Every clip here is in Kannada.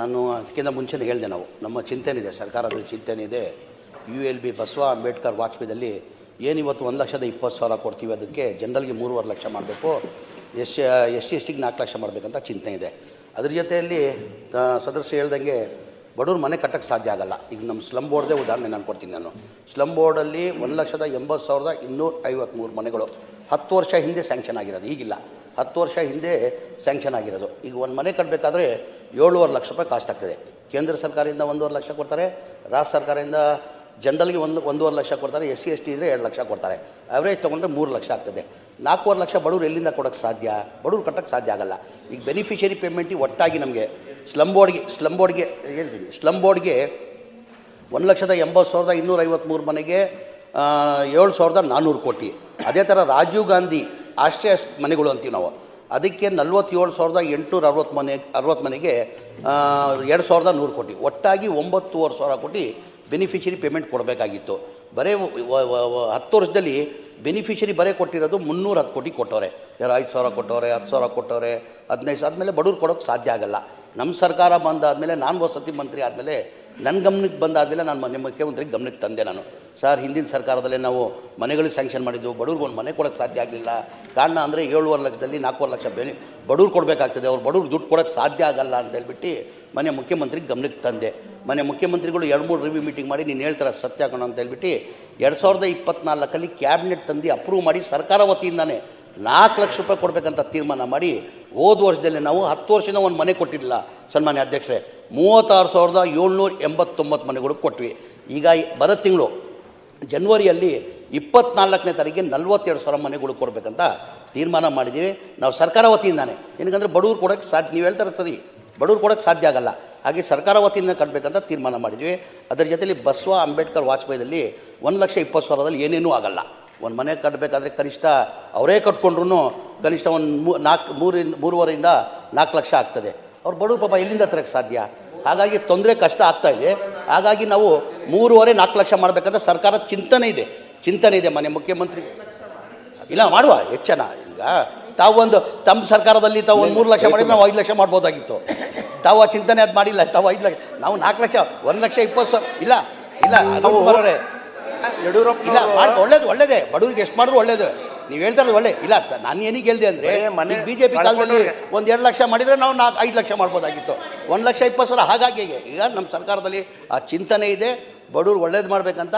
ನಾನು ಅದಕ್ಕಿಂತ ಮುಂಚೆನೇ ಹೇಳಿದೆ ನಾವು, ನಮ್ಮ ಚಿಂತೆನಿದೆ ಸರ್ಕಾರದ ಚಿಂತನೆ ಇದೆ U L B Basava Ambedkar ವಾಜಪೇಯಿದಲ್ಲಿ ಏನಿವತ್ತು ಒಂದು ಲಕ್ಷದ ಇಪ್ಪತ್ತು ಸಾವಿರ ಕೊಡ್ತೀವಿ ಅದಕ್ಕೆ ಜನರಲ್ಗೆ ಮೂರುವರೆ ಲಕ್ಷ ಮಾಡಬೇಕು, ಎಸ್ ಎಸ್ ಸಿ, ಎಸ್ ಟಿಗೆ ನಾಲ್ಕು ಲಕ್ಷ ಮಾಡಬೇಕಂತ ಚಿಂತನೆ ಇದೆ. ಅದ್ರ ಜೊತೆಯಲ್ಲಿ ಸದಸ್ಯ ಹೇಳ್ದಂಗೆ ಬಡವ್ರ ಮನೆ ಕಟ್ಟಕ್ಕೆ ಸಾಧ್ಯ ಆಗಲ್ಲ. ಈಗ ನಮ್ಮ ಸ್ಲಮ್ ಬೋರ್ಡ್ದೇ ಉದಾಹರಣೆ ನಾನು ಕೊಡ್ತೀನಿ ನಾನು. ಸ್ಲಮ್ ಬೋರ್ಡಲ್ಲಿ ಒಂದು ಲಕ್ಷದ ಎಂಬತ್ತು ಸಾವಿರದ ಇನ್ನೂರ ಐವತ್ತ್ಮೂರು ಮನೆಗಳು. ಹತ್ತು ವರ್ಷ ಹಿಂದೆ ಸ್ಯಾಂಕ್ಷನ್ ಆಗಿರೋದು. ಈಗಿಲ್ಲ. ಹತ್ತು ವರ್ಷ ಹಿಂದೆ ಸ್ಯಾಂಕ್ಷನ್ ಆಗಿರೋದು. ಈಗ ಒಂದು ಮನೆ ಕಟ್ಟಬೇಕಾದ್ರೆ ಏಳುವರೆ ಲಕ್ಷ ರೂಪಾಯಿ ಕಾಸ್ಟ್ ಆಗ್ತದೆ. ಕೇಂದ್ರ ಸರ್ಕಾರದಿಂದ ಒಂದೂವರೆ ಲಕ್ಷ ಕೊಡ್ತಾರೆ. ರಾಜ್ಯ ಸರ್ಕಾರದಿಂದ ಜನರಲ್ಗೆ ಒಂದು, ಒಂದೂವರೆ ಲಕ್ಷ ಕೊಡ್ತಾರೆ. ಎಸ್ ಸಿ, ಎಸ್ ಟಿ ಇದ್ದರೆ ಎರಡು ಲಕ್ಷ ಕೊಡ್ತಾರೆ. ಅವರೇಜ್ ತೊಗೊಂಡ್ರೆ ಮೂರು ಲಕ್ಷ ಆಗ್ತದೆ. ನಾಲ್ಕೂವರೆ ಲಕ್ಷ ಬಡವ್ರು ಎಲ್ಲಿಂದ ಕೊಡೋಕ್ಕೆ ಸಾಧ್ಯ? ಬಡವ್ರು ಕಟ್ಟಕ್ಕೆ ಸಾಧ್ಯ ಆಗಲ್ಲ. ಈಗ ಬೆನಿಫಿಷರಿ ಪೇಮೆಂಟಿಗೆ ಒಟ್ಟಾಗಿ ನಮಗೆ ಸ್ಲಮ್ ಬೋರ್ಡ್ಗೆ ಸ್ಲಮ್ ಬೋರ್ಡ್ಗೆ, ಹೇಳ್ತೀನಿ, ಸ್ಲಮ್ ಬೋರ್ಡ್ಗೆ ಒಂದು ಲಕ್ಷದ ಎಂಬತ್ತು ಸಾವಿರದ ಇನ್ನೂರ ಐವತ್ತ್ಮೂರು ಮನೆಗೆ ಏಳು ಸಾವಿರದ ನಾನ್ನೂರು ಕೋಟಿ. ಅದೇ ಥರ ರಾಜೀವ್ ಗಾಂಧಿ ಆಶ್ರಯ ಮನೆಗಳು ಅಂತೀವಿ ನಾವು. ಅದಕ್ಕೆ ನಲ್ವತ್ತೇಳು ಸಾವಿರದ ಎಂಟುನೂರ ಅರವತ್ತು ಮನೆ, ಅರವತ್ತು ಮನೆಗೆ ಎರಡು ಸಾವಿರದ ನೂರು ಕೋಟಿ. ಒಟ್ಟಾಗಿ ಒಂಬತ್ತುವರೆ ಸಾವಿರ ಕೋಟಿ ಬೆನಿಫಿಷರಿ ಪೇಮೆಂಟ್ ಕೊಡಬೇಕಾಗಿತ್ತು. ಬರೇ ಹತ್ತು ವರ್ಷದಲ್ಲಿ ಬೆನಿಫಿಷರಿ ಬರೇ ಕೊಟ್ಟಿರೋದು ಮುನ್ನೂರ ಹತ್ತು ಕೋಟಿ ಕೊಟ್ಟವ್ರೆ. ಯಾರು ಐದು ಸಾವಿರ ಕೊಟ್ಟವ್ರೆ, ಹತ್ತು ಸಾವಿರ ಕೊಟ್ಟವ್ರೆ, ಹದಿನೈದು ಆದಮೇಲೆ ಬಡವ್ರು ಕೊಡೋಕ್ಕೆ ಸಾಧ್ಯ ಆಗಲ್ಲ. ನಮ್ಮ ಸರ್ಕಾರ ಬಂದಾದಮೇಲೆ ನಾನು ವಸತಿ ಮಂತ್ರಿ ಆದಮೇಲೆ ನನ್ನ ಗಮನಕ್ಕೆ ಬಂದಾದಮೇಲೆ ನಾನು ಮನೆ ಮುಖ್ಯಮಂತ್ರಿಗೆ ಗಮನಕ್ಕೆ ತಂದೆ ನಾನು. ಸರ್, ಹಿಂದಿನ ಸರ್ಕಾರದಲ್ಲಿ ನಾವು ಮನೆಗಳಿಗೆ ಸ್ಯಾಂಕ್ಷನ್ ಮಾಡಿದ್ದೆವು ಬಡವ್ರಿಗೆ ಒಂದು ಮನೆ ಕೊಡೋಕ್ಕೆ ಸಾಧ್ಯ ಆಗಲಿಲ್ಲ. ಕಾರಣ ಅಂದರೆ ಏಳುವರೆ ಲಕ್ಷದಲ್ಲಿ ನಾಲ್ಕೂವರೆ ಲಕ್ಷ ಬೆನಿ ಬಡವ್ರು ಕೊಡಬೇಕಾಗ್ತದೆ. ಅವ್ರು ಬಡವ್ರು ದುಡ್ಡು ಕೊಡೋಕ್ಕೆ ಸಾಧ್ಯ ಆಗಲ್ಲ ಅಂತ ಹೇಳ್ಬಿಟ್ಟು ಮನೆ ಮುಖ್ಯಮಂತ್ರಿಗೆ ಗಮನಕ್ಕೆ ತಂದೆ. ಮನೆ ಮುಖ್ಯಮಂತ್ರಿಗಳು ಎರಡು ಮೂರು ರಿವ್ಯೂ ಮೀಟಿಂಗ್ ಮಾಡಿ ನೀನು ಹೇಳ್ತಾರೆ ಸತ್ಯ ಕಣ ಅಂತ ಹೇಳ್ಬಿಟ್ಟು ಎರಡು ಸಾವಿರದ ಇಪ್ಪತ್ನಾಲ್ಕಲ್ಲಿ ಕ್ಯಾಬಿನೆಟ್ ತಂದು ಅಪ್ರೂವ್ ಮಾಡಿ ಸರ್ಕಾರ ವತಿಯಿಂದಾನೆ ನಾಲ್ಕು ಲಕ್ಷ ರೂಪಾಯಿ ಕೊಡಬೇಕಂತ ತೀರ್ಮಾನ ಮಾಡಿ ಹೋದ ವರ್ಷದಲ್ಲಿ ನಾವು ಹತ್ತು ವರ್ಷದ ಒಂದು ಮನೆ ಕೊಟ್ಟಿರಲಿಲ್ಲ. ಸನ್ಮಾನ್ಯ ಅಧ್ಯಕ್ಷರೇ, ಮೂವತ್ತಾರು ಸಾವಿರದ ಏಳ್ನೂರ ಎಂಬತ್ತೊಂಬತ್ತು ಮನೆಗಳು ಕೊಟ್ವಿ. ಈಗ ಬರ ತಿಂಗಳು, ಜನ್ವರಿಯಲ್ಲಿ ಇಪ್ಪತ್ನಾಲ್ಕನೇ ತಾರೀಕಿಗೆ ನಲ್ವತ್ತೆರಡು ಸಾವಿರ ಮನೆಗಳು ಕೊಡಬೇಕಂತ ತೀರ್ಮಾನ ಮಾಡಿದ್ದೀವಿ. ನಾವು ಸರ್ಕಾರ ವತಿಯಿಂದಾನೆ. ಏನಕ್ಕಂದರೆ ಬಡವ್ರು ಕೊಡೋಕ್ಕೆ ಸಾಧ್ಯ, ನೀವು ಹೇಳ್ತಾರೆ ಸರಿ. ಬಡವ್ರು ಕೊಡೋಕ್ಕೆ ಸಾಧ್ಯ ಆಗಲ್ಲ. ಹಾಗೆ ಸರ್ಕಾರ ವತಿಯಿಂದ ಕಟ್ಟಬೇಕಂತ ತೀರ್ಮಾನ ಮಾಡಿದ್ವಿ. ಅದರ ಜೊತೆಲಿ ಬಸವ ಅಂಬೇಡ್ಕರ್ ವಾಜಪೇಯಿದಲ್ಲಿ ಒಂದು ಲಕ್ಷ ಇಪ್ಪತ್ತು ಸಾವಿರದಲ್ಲಿ ಏನೇನೂ ಆಗಲ್ಲ. ಒಂದು ಮನೆ ಕಟ್ಟಬೇಕಾದ್ರೆ ಕನಿಷ್ಠ ಅವರೇ ಕಟ್ಕೊಂಡ್ರು ಕನಿಷ್ಠ ಒಂದು ಮೂ ನಾಲ್ಕು ಮೂರಿಂದ ಮೂರುವರೆಯಿಂದ ನಾಲ್ಕು ಲಕ್ಷ ಆಗ್ತದೆ. ಅವ್ರು ಬಡವ್ರು ಪಾಪ ಎಲ್ಲಿಂದ ತರಕ್ಕೆ ಸಾಧ್ಯ? ಹಾಗಾಗಿ ತೊಂದರೆ ಕಷ್ಟ ಆಗ್ತಾ ಇದೆ. ಹಾಗಾಗಿ ನಾವು ಮೂರುವರೆ ನಾಲ್ಕು ಲಕ್ಷ ಮಾಡಬೇಕಂತ ಸರ್ಕಾರದ ಚಿಂತನೆ ಇದೆ. ಚಿಂತನೆ ಇದೆ ಮನೆ ಮುಖ್ಯಮಂತ್ರಿ. ಇಲ್ಲ ಮಾಡುವ ಹೆಚ್ಚನ. ಈಗ ತಾವು ಒಂದು ತಮ್ಮ ಸರ್ಕಾರದಲ್ಲಿ ತಾವು ಒಂದು ಮೂರು ಲಕ್ಷ ಮಾಡಿದ್ರೆ ನಾವು ಐದು ಲಕ್ಷ ಮಾಡ್ಬೋದಾಗಿತ್ತು. ತಾವು ಆ ಚಿಂತನೆ ಅದು ಮಾಡಿಲ್ಲ ತಾವು ಐದು ಲಕ್ಷ ನಾವು ನಾಲ್ಕು ಲಕ್ಷ ಒಂದು ಲಕ್ಷ ಇಪ್ಪತ್ತು ಸಾವಿರ ಇಲ್ಲ ಇಲ್ಲ ಅದು ಬರೋರೆ. ಯಡಿಯೂರಪ್ಪ ಇಲ್ಲ ಮಾಡಿ ಒಳ್ಳೇದು ಒಳ್ಳೇದೇ. ಬಡವರಿಗೆ ಎಷ್ಟು ಮಾಡಿದ್ರು ಒಳ್ಳೇದು. ನೀವು ಹೇಳ್ತಾರೆ ಒಳ್ಳೆ. ಇಲ್ಲ ನಾನು ಏನಿಗೆ ಹೇಳಿದೆ ಅಂದರೆ ಮನೆ ಬಿ ಜೆ ಪಿ ಕಾಲದಲ್ಲಿ. ಒಂದು ಎರಡು ಲಕ್ಷ ಮಾಡಿದರೆ ನಾವು ನಾಲ್ಕು ಐದು ಲಕ್ಷ ಮಾಡ್ಬೋದಾಗಿತ್ತು. ಒಂದು ಲಕ್ಷ ಇಪ್ಪತ್ತು ಸಾವಿರ ಹಾಗಾಗಿ ಈಗ ನಮ್ಮ ಸರ್ಕಾರದಲ್ಲಿ ಆ ಚಿಂತನೆ ಇದೆ. ಬಡವ್ರು ಒಳ್ಳೇದು ಮಾಡಬೇಕಂತ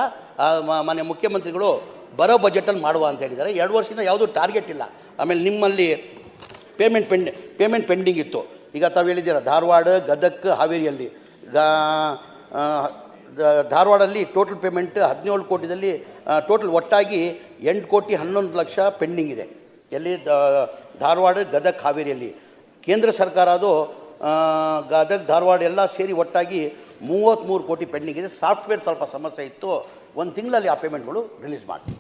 ಮನೆ ಮುಖ್ಯಮಂತ್ರಿಗಳು ಬರೋ ಬಜೆಟಲ್ಲಿ ಮಾಡುವ ಅಂತ ಹೇಳಿದ್ದಾರೆ. ಎರಡು ವರ್ಷದಿಂದ ಯಾವುದೂ ಟಾರ್ಗೆಟ್ ಇಲ್ಲ. ಆಮೇಲೆ ನಿಮ್ಮಲ್ಲಿ ಪೇಮೆಂಟ್ ಪೆಂಡ್ ಪೇಮೆಂಟ್ ಪೆಂಡಿಂಗ್ ಇತ್ತು. ಈಗ ತಾವು ಹೇಳಿದ್ದೀರಾ ಧಾರವಾಡ ಗದಗ್ ಹಾವೇರಿಯಲ್ಲಿ. ಧಾರವಾಡಲ್ಲಿ ಟೋಟಲ್ ಪೇಮೆಂಟ್ ಹದಿನೇಳು ಕೋಟಿದಲ್ಲಿ ಟೋಟಲ್ ಒಟ್ಟಾಗಿ ಎಂಟು ಕೋಟಿ ಹನ್ನೊಂದು ಲಕ್ಷ ಪೆಂಡಿಂಗ್ ಇದೆ. ಎಲ್ಲಿ ಧಾರವಾಡ, ಗದಗ್, ಹಾವೇರಿಯಲ್ಲಿ. ಕೇಂದ್ರ ಸರ್ಕಾರ ಅದು ಗದಗ್, ಧಾರವಾಡ ಎಲ್ಲ ಸೇರಿ ಒಟ್ಟಾಗಿ ಮೂವತ್ತ್ಮೂರು ಕೋಟಿ ಪೆಂಡಿಂಗ್ ಇದೆ. ಸಾಫ್ಟ್ವೇರ್ ಸ್ವಲ್ಪ ಸಮಸ್ಯೆ ಇತ್ತು. ಒಂದು ತಿಂಗಳಲ್ಲಿ ಆ ಪೇಮೆಂಟ್ಗಳು ರಿಲೀಸ್ ಮಾಡಿ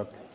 ಓಕೆ